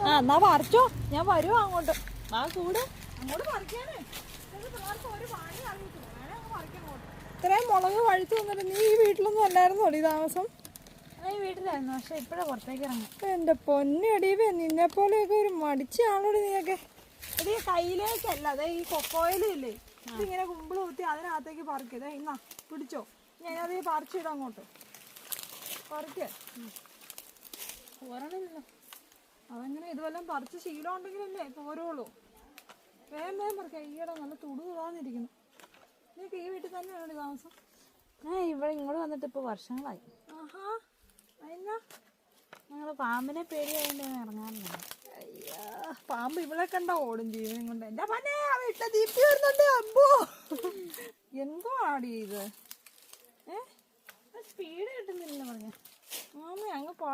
ആ എന്നാ പറിച്ചോ ഞാൻ വരും അങ്ങോട്ട്. ആ കൂട് അങ്ങോട്ട് പറിക്കാനേ. ഇത്രയും മുളക് വഴിച്ചു വന്നിട്ട് നീ ഈ വീട്ടിലൊന്നും അല്ലായിരുന്നു ഈ താമസം? ഈ വീട്ടിലായിരുന്നു. പക്ഷെ ഇപ്പഴാ പുറത്തേക്ക് ഇറങ്ങും എന്റെ പൊന്നടിവേ നിന്നെ പോലെയൊക്കെ ഒരു മടിച്ച ആളോട് നീയൊക്കെ. എടീ കയ്യിലേക്കല്ല. അതെ ഈ കൊക്കോയിലില്ലേ ഇതിങ്ങനെ കുമ്പിൾ കുത്തി അതിനകത്തേക്ക് പറിക്കതേ ഇന്നാ പിടിച്ചോ. ഞാനത് പറിച്ചിടാം അങ്ങോട്ട്. പറിക്കേ. പോരണല്ലോ അതങ്ങനെ ഇതുവെല്ലാം പറിച്ച് ശീലം ഉണ്ടെങ്കിലല്ലേ പോരുള്ളൂ വേഗം വേഗം പറിക്കാം. ഈയിടെ നല്ല തുടു തുടാന്നിരിക്കുന്നു നീക്ക് ഈ വീട്ടിൽ തന്നെയാണ് താമസം? ഞാൻ ഇവിടെ ഇങ്ങോട്ട് വന്നിട്ട് ഇപ്പൊ വർഷങ്ങളായി. ആഹാ. എന്നാ ഞങ്ങൾ പാമ്പിനെ പേടി ഞാൻ ഇറങ്ങാറില്ല. അയ്യാ. പാമ്പ് ഇവിടെ കണ്ട ഓടും ജീവനും കൊണ്ട് എന്റെ പനെ ദീപ്തി വരുന്നുണ്ട്. അമ്പോ. എന്തോ ആടി ഇത്?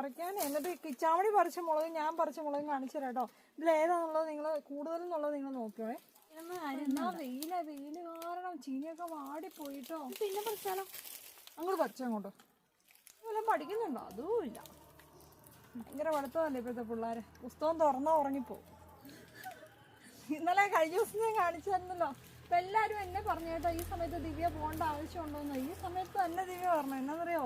പറിക്കാൻ എന്നിട്ട് കിച്ചാമണി പറിച്ച മുളക് ഞാൻ പറിച്ച മുളക് കാണിച്ചു തരാം കേട്ടോ ഇതിൽ ഏതാണെന്നുള്ളത് നിങ്ങൾ കൂടുതലെന്നുള്ളത് നിങ്ങൾ നോക്കിയോ എന്നാ വെയില വെയിൽ കാരണം ചീനിയൊക്കെ വാടിപ്പോയിട്ടോ. പിന്നെ പറിച്ചാലോ? അങ്ങോട്ട് പറിച്ചു അങ്ങോട്ടോ. വല്ലതും പഠിക്കുന്നുണ്ടോ? അതും ഇല്ല. ഭയങ്കര പഠിത്തമല്ലേ ഇപ്പോഴത്തെ പിള്ളേരെ? പുസ്തകം തുറന്നാ ഉറങ്ങിപ്പോവും. ഇന്നലെ കഴിഞ്ഞ ദിവസം ഞാൻ കാണിച്ചു തന്നല്ലോ അപ്പൊ എല്ലാരും എന്നെ പറഞ്ഞു കേട്ടോ ഈ സമയത്ത് ദിവ്യ പോകേണ്ട ആവശ്യമുണ്ടോന്ന്. ഈ സമയത്ത് തന്നെ ദിവ്യ പറഞ്ഞു. എന്നാന്നറിയോ?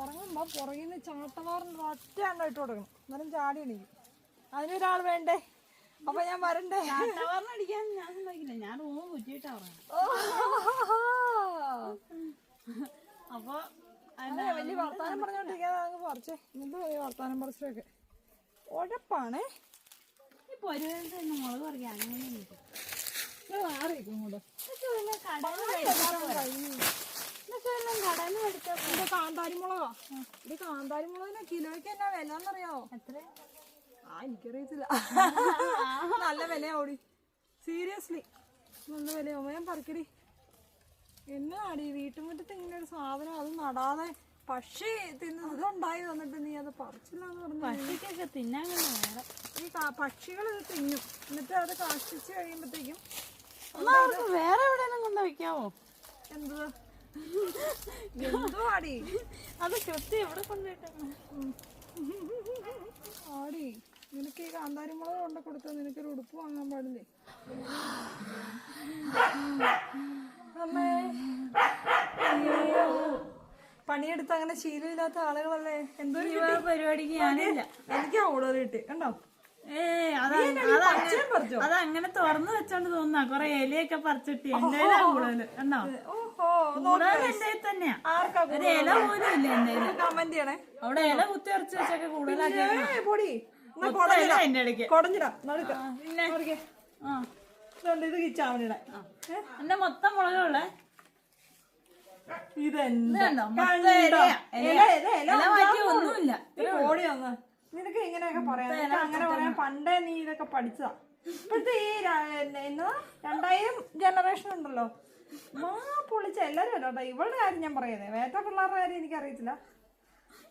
ഉറങ്ങുമ്പോ പുറകിൽ നിന്ന് ചാട്ടവാറിന് ഒറ്റ എണ്ണം ഇട്ട് കൊടുക്കണം. എന്നാലും ചാടി എണീക്കും. അതിനൊരാൾ വേണ്ടേ? അപ്പൊ ഞാൻ വരണ്ടേ? അടിക്കാൻ ഞാൻ സമ്മതിക്കില്ല. ഞാൻ റൂം കുറ്റിയിട്ടാ അപ്പൊ വലിയ വർത്താനം പറഞ്ഞോണ്ടിരിക്കാതെ പറിച്ചേ. എന്ത് വലിയ വർത്താനം പറിച്ചൊക്കെ ഉഴപ്പാണേ. ഈ ഒരു മുളക് പറിക്കാൻ അങ്ങനെ മാറിയിരിക്കും ഇങ്ങോട്ട്. കടന്ന് മേടിച്ചാ ഇത് കാന്താരി മുളകാ ഇത് കാന്താരി മുളകിന് കിലോയ്ക്ക് എന്നാ വില എന്നറിയാവോ എത്ര ആ എനിക്കറിയത്തില്ല. നല്ല വിലയാ ഓടി സീരിയസ്ലി നല്ല വിലയാവും ഞാൻ പറിക്കടി. എന്നാടി വീട്ടുമുറ്റത്ത് ഇങ്ങനെ ഒരു സാധനം അത് നടാതെ പക്ഷി തിന്ന് ഇതുണ്ടായി വന്നിട്ട് നീ അത് പറിച്ചില്ല എന്ന് പറഞ്ഞു തിന്നാൻ കൊണ്ട് ഈ പക്ഷികൾ ഇത് തിന്നും. എന്നിട്ട് അത് കാഷ്ടിച്ച് കഴിയുമ്പോഴത്തേക്കും അവർക്ക് വേറെ എവിടെയെങ്കിലും കൊണ്ടുവയ്ക്കാവോ വെക്കാവോ? എന്ത് ആടി അത് കൃത്യം എവിടെ കൊണ്ടുപോയിട്ടാണ് ആടി നിനക്ക് ഈ കാന്താരി മുളക് കൊണ്ട് കൊടുത്താൽ നിനക്കൊരു ഉടുപ്പ് വാങ്ങാൻ പാടില്ലേ? അമ്മേ. പണിയെടുത്ത് അങ്ങനെ ശീലമില്ലാത്ത ആളുകളല്ലേ? എന്തോ പരിപാടിക്ക് ഞാനില്ല. എനിക്കാ ഓടോ കിട്ടി കണ്ടോ ഏ അത് അങ്ങനെ? അതങ്ങനെ തുറന്നു വെച്ചോണ്ട് തോന്നാ കൊറേ ഇലയൊക്കെ പറിച്ചിട്ട് എന്റെ കൂടുതൽ കണ്ടോ? കൂടുതൽ എന്റെ തന്നെയാ. ഒരു ഇല പോലും ഇല്ല എന്റെ കമന്റ് ചെയ്യണേ. അവിടെ ഇല കുത്തി ഇറച്ചി വെച്ചൊക്കെ കൂടുതലാക്കി എന്റെ ഇടയ്ക്ക് കൊടഞ്ഞിടാം. പിന്നെ. ആ. ഇത് കിച്ചാവണിടാ എന്റെ മൊത്തം മുളകുള്ളേ ഇതെന്താ? ഒന്നുമില്ല. ഓടി വന്ന് ഇങ്ങനെയൊക്കെ പറയാം. നിനക്ക് അങ്ങനെ പറയാൻ പണ്ടേ നീ ഇതൊക്കെ പഠിച്ചതാ. ഇപ്പോഴത്തെ ഈ എന്നാ രണ്ടായിരം ജനറേഷൻ ഉണ്ടല്ലോ. മാ പൊളിച്ച എല്ലാരും അല്ല കേട്ടോ ഇവളുടെ കാര്യം ഞാൻ പറയുന്നത് വേറെ പിള്ളേരുടെ കാര്യം എനിക്ക് അറിയത്തില്ല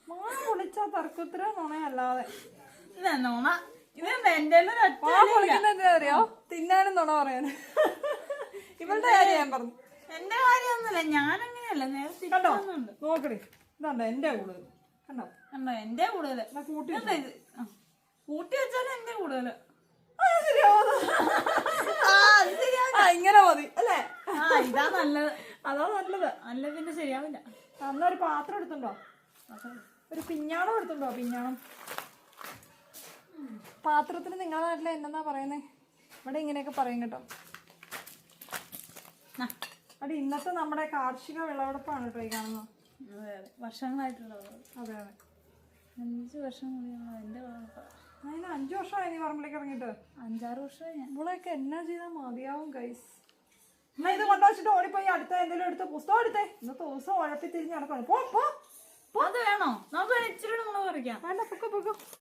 മാ പൊളിച്ച തർക്കത്തിന് നുണയല്ലാതെ. ഇതാ നോണ. ഇതെന്താ എന്റെ കയ്യിൽ ഒരു ഒറ്റ മാ പൊളിക്കുന്നത് എന്താ അറിയോ? തിന്നാനും നുണ പറയാന്. ഇവളുടെ കാര്യം ഞാൻ പറഞ്ഞു. എന്റെ കാര്യമൊന്നുമില്ല. ഞാനങ്ങനെയല്ല. നേരത്തെ കണ്ടോ? നോക്കടി. ഇതാണ്ടോ എന്റെ കൂടുതൽ കണ്ടോ? കണ്ടോ? എന്റെ കൂടുതൽ കൂട്ടി. കൂട്ടി വെച്ചാലും എന്റെ കൂടുതൽ ഇങ്ങനെ മതി അല്ലേ? ഇതാ നല്ലത്. അതാ നല്ലത്. അല്ല പിന്നെ ശരിയാവില്ല. അന്ന് ഒരു പാത്രം എടുത്തുണ്ടോ? ഒരു പിഞ്ഞാണം എടുത്തുണ്ടോ? പിഞ്ഞാണം. പാത്രത്തിന് നിങ്ങളുടെ നാട്ടിൽ എന്നാ പറയുന്നേ? ഇവിടെ ഇങ്ങനെയൊക്കെ പറയും കേട്ടോ. ആ, അവിടെ ഇന്നത്തെ നമ്മുടെ കാർഷിക വിളവെടുപ്പാണ് കേട്ടോ ഈ കാണുന്നത്. അതെ അതെ. വർഷങ്ങളായിട്ടുള്ളത് അതെ അതെ. അഞ്ച് വർഷം കൂടിയുള്ള എന്റെ അതിന് അഞ്ച് വർഷമായി നീ പറമ്പിലേക്ക് ഇറങ്ങിയിട്ട്. അഞ്ചാറ് വർഷമായി ഞാൻ. എന്നാ ചെയ്താൽ മതിയാവും ഗൈസ് എന്നാ ഇത് കൊണ്ടുവച്ചിട്ട് ഓടിപ്പോയി അടുത്ത എന്തെങ്കിലും എടുത്ത് പുസ്തകം എടുത്തേ. ഇന്നത്തെ ദിവസം ഉഴപ്പി തിരിഞ്ഞ് നടക്കണം പോ പോ. അത് വേണോ? നമുക്ക് ഇച്ചിരി മുളക് പറിക്കാം. വേണ്ട പൊക്കോ പൊക്കോ.